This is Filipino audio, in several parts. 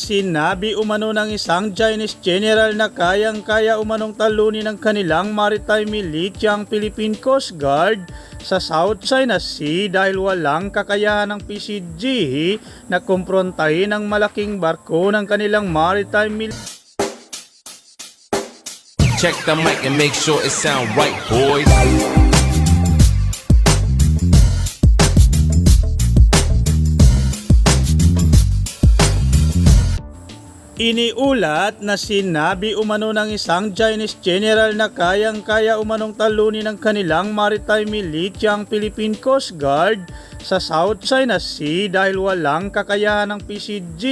Sinabi umano ng isang Chinese general na kayang-kaya umanong talunin ng kanilang maritime militia ang Philippine Coast Guard sa South China Sea dahil walang kakayahan ng PCG na kumprontahin ang malaking barko ng kanilang maritime militia. Check the mic and make sure it sound right, boys. Iniulat na sinabi umano ng isang Chinese general na kayang-kaya umanong talunin ng kanilang maritime militia ang Philippine Coast Guard sa South China Sea dahil walang kakayahan ng PCG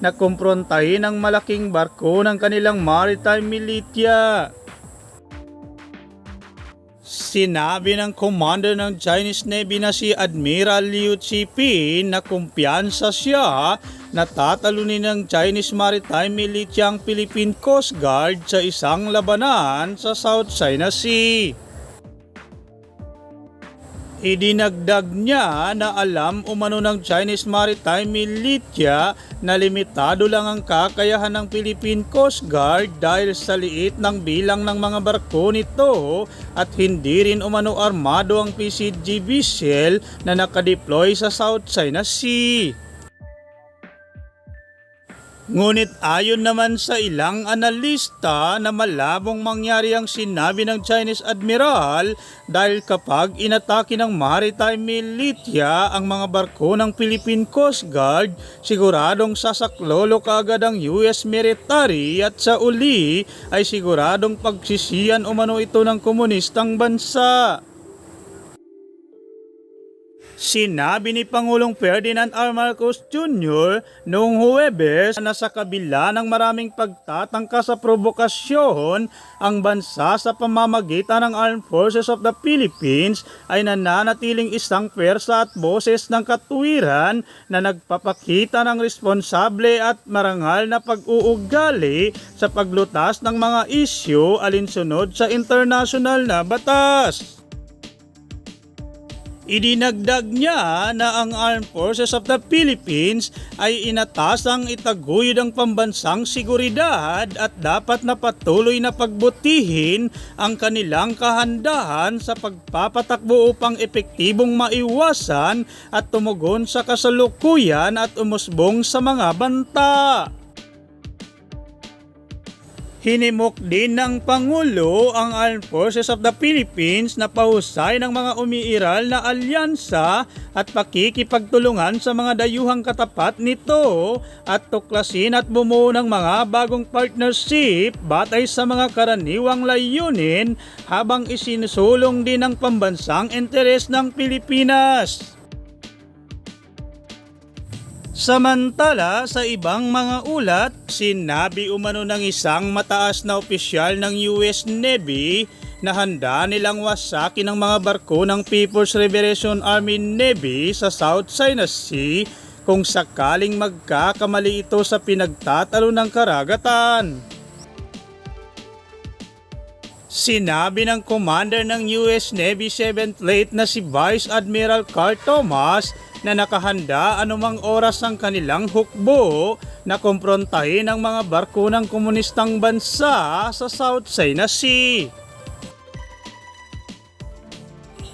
na kumprontahin ang malaking barko ng kanilang maritime militia. Sinabi ng commander ng Chinese Navy na si Admiral Liu Chipin na kumpiyansa siya na tatalunin ng Chinese Maritime Militia ang Philippine Coast Guard sa isang labanan sa South China Sea. Idinagdag niya na alam umano ng Chinese Maritime Militia na limitado lang ang kakayahan ng Philippine Coast Guard dahil sa liit ng bilang ng mga barko nito at hindi rin umano armado ang PCG vessel na nakadeploy sa South China Sea. Ngunit ayon naman sa ilang analista na malabong mangyari ang sinabi ng Chinese Admiral dahil kapag inatake ng maritime militia ang mga barko ng Philippine Coast Guard, siguradong sasaklolo kaagad ang US military at sa uli ay siguradong pagsisiyan umano ito ng komunistang bansa. Sinabi ni Pangulong Ferdinand R. Marcos Jr. noong Huwebes na sa kabila ng maraming pagtatangka sa provokasyon, ang bansa sa pamamagitan ng Armed Forces of the Philippines ay nananatiling isang pwersa at boses ng katuwiran na nagpapakita ng responsable at marangal na pag-uugali sa paglutas ng mga isyu alinsunod sa international na batas. Idinagdag niya na ang Armed Forces of the Philippines ay inatasang itaguyod ang pambansang seguridad at dapat na patuloy na pagbutihin ang kanilang kahandahan sa pagpapatakbo upang epektibong maiwasan at tumugon sa kasalukuyan at umusbong sa mga banta. Hinimok din ng Pangulo ang Armed Forces of the Philippines na pahusay ng mga umiiral na alyansa at pakikipagtulungan sa mga dayuhang katapat nito at tuklasin at bumuo ng mga bagong partnership batay sa mga karaniwang layunin habang isinusulong din ang pambansang interes ng Pilipinas. Samantala, sa ibang mga ulat, sinabi umano ng isang mataas na opisyal ng US Navy na handa nilang wasakin ang mga barko ng People's Liberation Army Navy sa South China Sea kung sakaling magkakamali ito sa pinagtatalo ng karagatan. Sinabi ng commander ng US Navy 7th Fleet na si Vice Admiral Carl Thomas na nakahanda anumang oras ang kanilang hukbo na kumprontahin ang mga barko ng komunistang bansa sa South China Sea.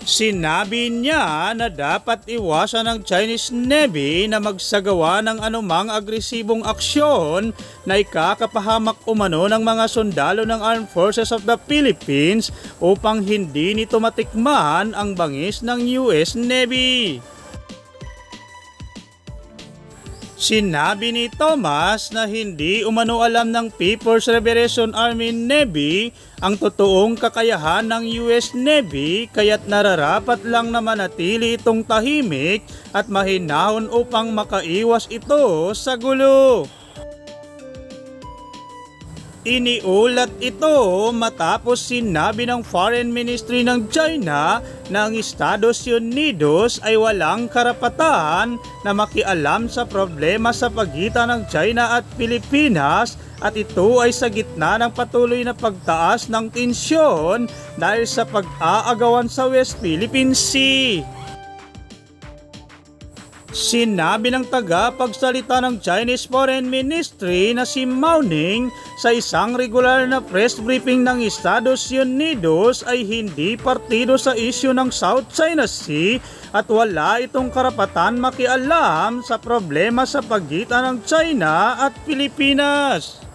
Sinabi niya na dapat iwasan ng Chinese Navy na magsagawa ng anumang agresibong aksyon na ikakapahamak umano ng mga sundalo ng Armed Forces of the Philippines upang hindi nito matikman ang bangis ng US Navy. Sinabi ni Thomas na hindi umano alam ng People's Liberation Army Navy ang totoong kakayahan ng US Navy kaya't nararapat lang na manatili itong tahimik at mahinahon upang makaiwas ito sa gulo. Iniulat ito matapos sinabi ng Foreign Ministry ng China na ang Estados Unidos ay walang karapatan na makialam sa problema sa pagitan ng China at Pilipinas at ito ay sa gitna ng patuloy na pagtaas ng tensyon dahil sa pag-aagawan sa West Philippine Sea. Sinabi ng taga-pagsalita ng Chinese Foreign Ministry na si Mao Ning sa isang regular na press briefing ng Estados Unidos ay hindi partido sa isyu ng South China Sea at wala itong karapatan makialam sa problema sa pagitan ng China at Pilipinas.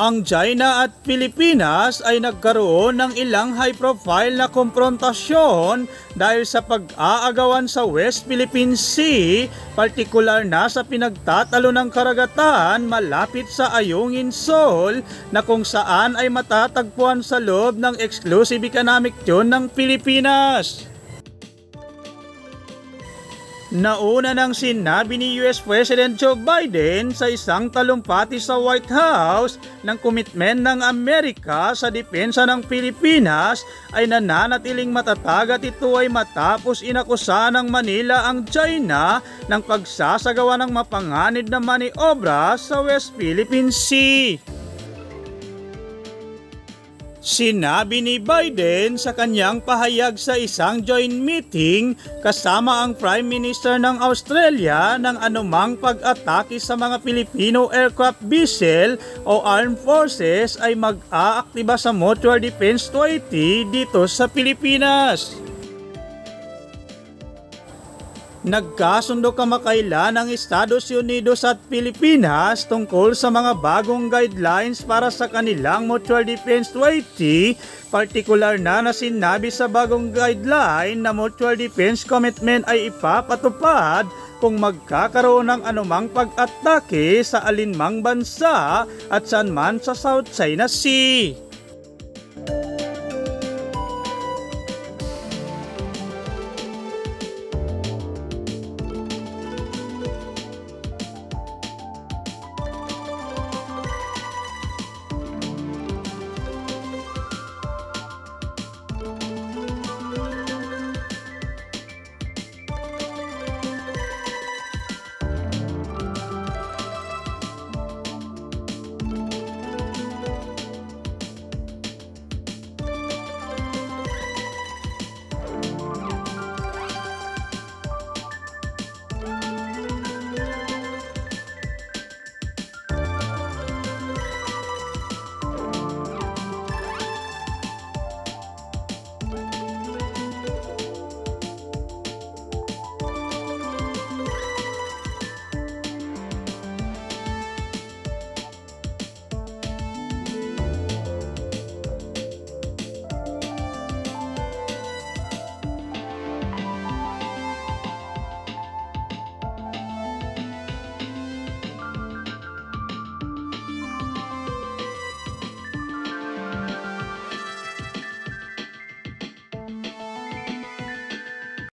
Ang China at Pilipinas ay nagkaroon ng ilang high-profile na komprontasyon dahil sa pag-aagawan sa West Philippine Sea, partikular na sa pinagtatalo ng karagatan malapit sa Ayungin Shoal na kung saan ay matatagpuan sa loob ng exclusive economic zone ng Pilipinas. Nauna nang sinabi ni US President Joe Biden sa isang talumpati sa White House ng komitmen ng Amerika sa depensa ng Pilipinas ay nananatiling matatag at ito ay matapos inakusa ng Manila ang China ng pagsasagawa ng mapanganib na maniobra sa West Philippine Sea. Sinabi ni Biden sa kanyang pahayag sa isang joint meeting kasama ang Prime Minister ng Australia ng anumang pag-atake sa mga Filipino aircraft vessel o armed forces ay mag-aaktiba sa Mutual Defense Treaty dito sa Pilipinas. Nagkasundo kamakailan ang Estados Unidos at Pilipinas tungkol sa mga bagong guidelines para sa kanilang Mutual Defense Treaty, partikular na na sinabi sa bagong guideline na Mutual Defense Commitment ay ipapatupad kung magkakaroon ng anumang pag-atake sa alinmang bansa at saan man sa South China Sea.